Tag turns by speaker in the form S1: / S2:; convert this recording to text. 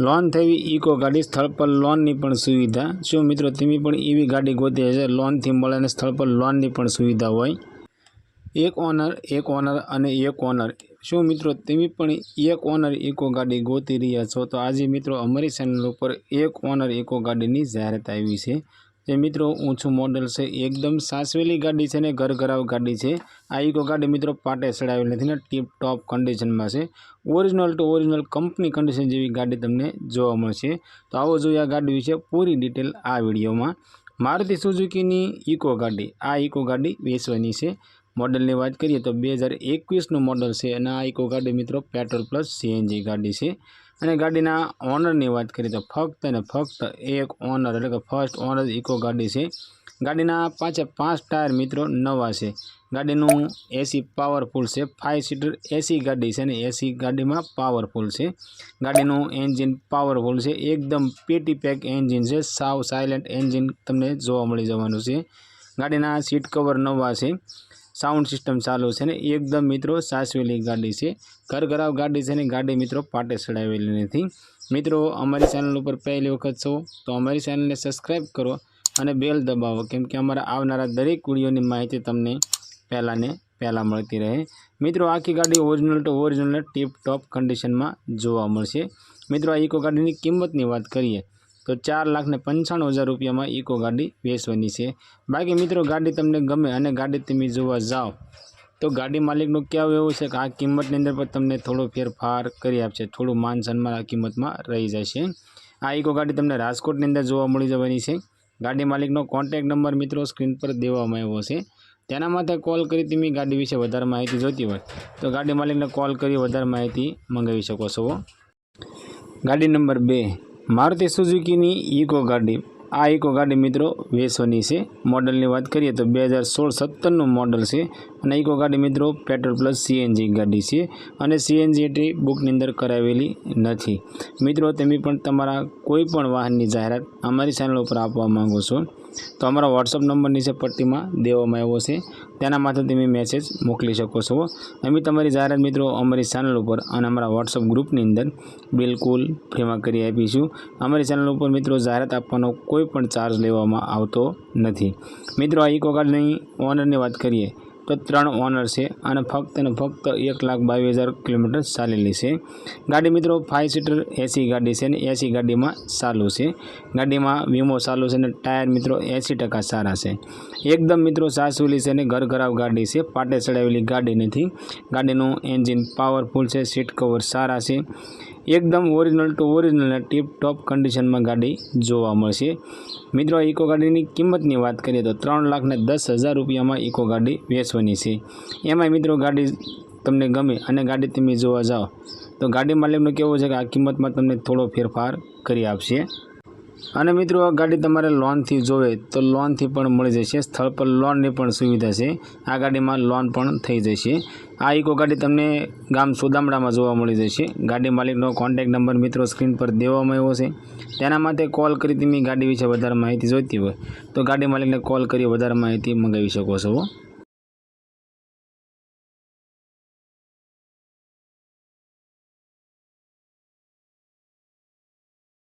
S1: Loan થવી eco ગાડી સ્થળ પર લોનની પણ સુવિધા. શું મિત્રો, તમે પણ એવી ગાડી ગોતી હશે, લોનથી મળે અને સ્થળ પર લોનની પણ સુવિધા હોય? એક ઓનર એક ઓનર અને એક ઓનર. શું મિત્રો, તમે પણ એક ઓનર ઇકો ગાડી ગોતી રહ્યા છો? તો આજે મિત્રો, અમારી ચેનલ ઉપર એક ઓનર ઇકો ગાડીની જાહેરાત આવી છે. જે મિત્રો ઊંચું મોડલ છે. એકદમ સાસવેલી ગાડી છે ને ઘર ઘરાવ ગાડી છે. આ ઇકો ગાડી મિત્રો પાટે ચડાવેલ નથી ને ટીપ ટોપ કન્ડિશનમાં છે. Original to original company condition જેવી ગાડી તમને જોવા મળશે. તો આવો જોઈએ આ ગાડી વિશે પૂરી ડિટેલ આ વિડીયોમાં. મારુતિ સુઝુકીની ઇકો ગાડી. આ ઇકો ગાડી વેચવાની છે. મોડલની વાત કરીએ તો બે હજાર એકવીસનું મોડલ છે અને આ ઇકો ગાડી મિત્રો પેટ્રોલ પ્લસ સીએનજી ગાડી છે. અને ગાડીના ઓનરની વાત કરીએ તો ફક્ત અને ફક્ત એક ઓનર એટલે કે ફર્સ્ટ ઓનર ઇકો ગાડી છે. ગાડીના પાંચે પાંચ ટાયર મિત્રો નવા છે. ગાડીનું એસી પાવરફુલ છે ફાઇવ સીટર એસી ગાડી છે અને એસી ગાડીમાં પાવરફુલ છે. ગાડીનું એન્જિન પાવરફુલ છે, એકદમ પેટી પેક એન્જિન છે, સાવ સાયલેન્ટ એન્જિન તમને જોવા મળી જવાનું છે. ગાડીના સીટ કવર નવા છે. સાઉન્ડ સિસ્ટમ ચાલુ છે ને એકદમ મિત્રો સાસવેલી ગાડી છે. ઘર ઘરાવ ગાડી છે ને ગાડી મિત્રો પાટે ચડાવેલી નથી. મિત્રો, અમારી ચેનલ ઉપર પહેલી વખત છો, તો અમારી ચેનલને સબસ્ક્રાઈબ કરો અને બેલ દબાવો, કેમ કે અમારા આવનારા દરેક વિડીયોની માહિતી તમને પહેલાં ને પહેલાં મળતી રહે. મિત્રો, આખી ગાડી original to original tip top કન્ડિશનમાં જોવા મળશે. મિત્રો, આ ઇકો ગાડીની કિંમતની વાત કરીએ તો ચાર લાખ ને પંચાણું હજાર રૂપિયામાં ઇકો ગાડી વેચવાની છે. બાકી મિત્રો, ગાડી તમને ગમે અને ગાડી તમે જોવા જાઓ, તો ગાડી માલિકનું કહેવું એવું છે કે આ કિંમતની અંદર પણ તમને થોડો ફેરફાર કરી આપશે, થોડું માન સન્માન આ કિંમતમાં રહી જશે. આ ઇકો ગાડી તમને રાજકોટની અંદર જોવા મળી જવાની છે. ગાડી માલિકનો કોન્ટેક નંબર મિત્રો સ્ક્રીન પર દેવામાં આવ્યો છે. તેના માટે કોલ કરી તમે ગાડી વિશે વધારે માહિતી જોતી હોય, તો ગાડી માલિકને કોલ કરી વધારે માહિતી મંગાવી શકો છો. ગાડી નંબર બે. મારુતિ સુઝુકીની ઇકો ગાડી. આ ઇકો ગાડી મિત્રો વેસોની છે. મોડલની વાત કરીએ તો બે હજાર સોળ સત્તરનું મોડલ છે. અને ઇકો ગાડી મિત્રો, પેટ્રોલ પ્લસ સીએનજી ગાડી છે અને સીએનજી એટલી બુકની અંદર કરાવેલી નથી. મિત્રો, તમે પણ તમારા કોઈ પણ વાહનની જાહેરાત અમારી ચેનલ ઉપર આપવા માંગો છો, તો અમારા વોટ્સઅપ નંબર નીચે પટ્ટીમાં દેવામાં આવ્યો છે. તેના માથે તમે મેસેજ મોકલી શકો છો. અમે તમારી જાહેરાત મિત્રો અમારી ચેનલ ઉપર અને અમારા વોટ્સઅપ ગ્રુપની અંદર બિલકુલ ફ્રીમાં કરી આપીશું. અમારી ચેનલ ઉપર મિત્રો જાહેરાત આપવાનો કોઈ પણ ચાર્જ લેવામાં આવતો નથી. મિત્રો, આ ઇકો કાર્ડની ઓનરની વાત કરીએ તો ત્રણ ઓનર છે અને ફક્ત અને ફક્ત એક લાખ બાવીસ હજાર કિલોમીટર ચાલેલી છે. ગાડી મિત્રો ફાઇવ સીટર એસી ગાડી છે અને એસી ગાડીમાં ચાલુ છે. ગાડીમાં વીમો ચાલુ છે અને ટાયર મિત્રો એંસી ટકા સારા છે. એકદમ મિત્રો સાસુલી છે અને ઘર ઘરાવ ગાડી છે. પાટે ચડાવેલી ગાડી નથી. ગાડીનું એન્જિન પાવરફુલ છે સીટ કવર સારા છે. એકદમ original to original tip top કન્ડિશનમાં ગાડી જોવા મળશે. મિત્રો ઇકો ગાડીની કિંમતની વાત કરીએ તો ત્રણ લાખ ને દસ હજાર રૂપિયામાં ઇકો ગાડી વેચવાની છે. એમાંય મિત્રો, ગાડી તમને ગમે અને ગાડી તમે જોવા જાઓ, તો ગાડી માલિકનું કહેવું છે કે આ કિંમતમાં તમને થોડો ફેરફાર કરી આપશે. અને મિત્રો, આ ગાડી તમારે લોનથી જોવે તો લોનથી પણ મળી જશે. સ્થળ પર લોનની પણ સુવિધા છે. આ ગાડીમાં લોન પણ થઈ જશે. આ ઇકો ગાડી તમને ગામ સુદામડામાં જોવા મળી જશે. ગાડી માલિકનો કોન્ટેક નંબર મિત્રો સ્ક્રીન પર દેવામાં આવ્યો છે. તેના માટે કોલ કરી તમે ગાડી વિશે વધારે માહિતી જોઈતી હોય તો ગાડી માલિકને કોલ કરી વધારે માહિતી મંગાવી શકો છો.